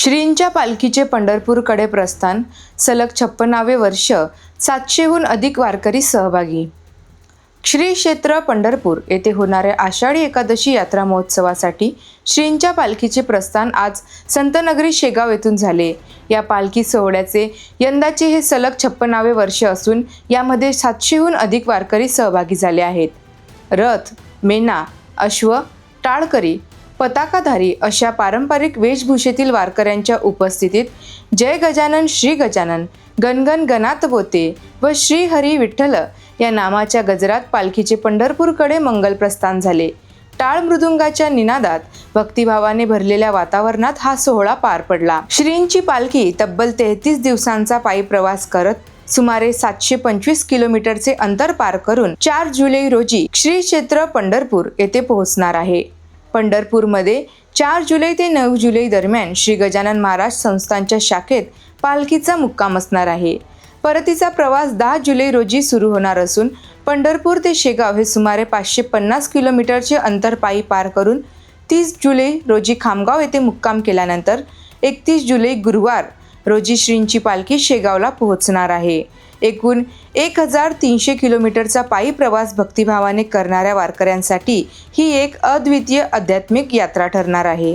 श्रींच्या पालखीचे पंढरपूरकडे प्रस्थान सलग छप्पनावे वर्ष सातशेहून अधिक वारकरी सहभागी. श्री क्षेत्र पंढरपूर येथे होणाऱ्या आषाढी एकादशी यात्रा महोत्सवासाठी श्रींच्या पालखीचे प्रस्थान आज संतनगरी शेगाव येथून झाले. या पालखी सोहळ्याचे यंदाचे हे सलग छप्पनावे वर्ष असून यामध्ये सातशेहून अधिक वारकरी सहभागी झाले आहेत. रथ मेना अश्व टाळकरी पताकाधारी अशा पारंपरिक वेशभूषेतील वारकऱ्यांच्या उपस्थितीत जय गजानन श्री गजानन गणगण गणात बोते व श्री हरी विठ्ठल या नामाच्या गजरात पालखीचे पंढरपूरकडे मंगल प्रस्थान झाले. टाळ मृदुंगाच्या निनादात भक्तिभावाने भरलेल्या वातावरणात हा सोहळा पार पडला. श्रींची पालखी तब्बल तेहतीस दिवसांचा पायी प्रवास करत सुमारे सातशे पंचवीस किलोमीटरचे अंतर पार करून चार जुलै रोजी श्री क्षेत्र पंढरपूर येथे पोहोचणार आहे. पंढरपूरमध्ये चार जुलै ते नऊ जुलै दरम्यान श्री गजानन महाराज संस्थांच्या शाखेत पालखीचा मुक्काम असणार आहे. परतीचा प्रवास दहा जुलै रोजी सुरू होणार असून पंढरपूर ते शेगाव हे सुमारे पाचशे पन्नास किलोमीटरचे अंतर पायी पार करून तीस जुलै रोजी खामगाव येथे मुक्काम केल्यानंतर एकतीस जुलै गुरुवार रोजी श्रींची पालखी शेगावला पोहोचणार आहे. एकूण एक हजार तीनशे किलोमीटरचा पायी प्रवास भक्तिभावाने करणाऱ्या वारकऱ्यांसाठी ही एक अद्वितीय आध्यात्मिक यात्रा ठरणार आहे.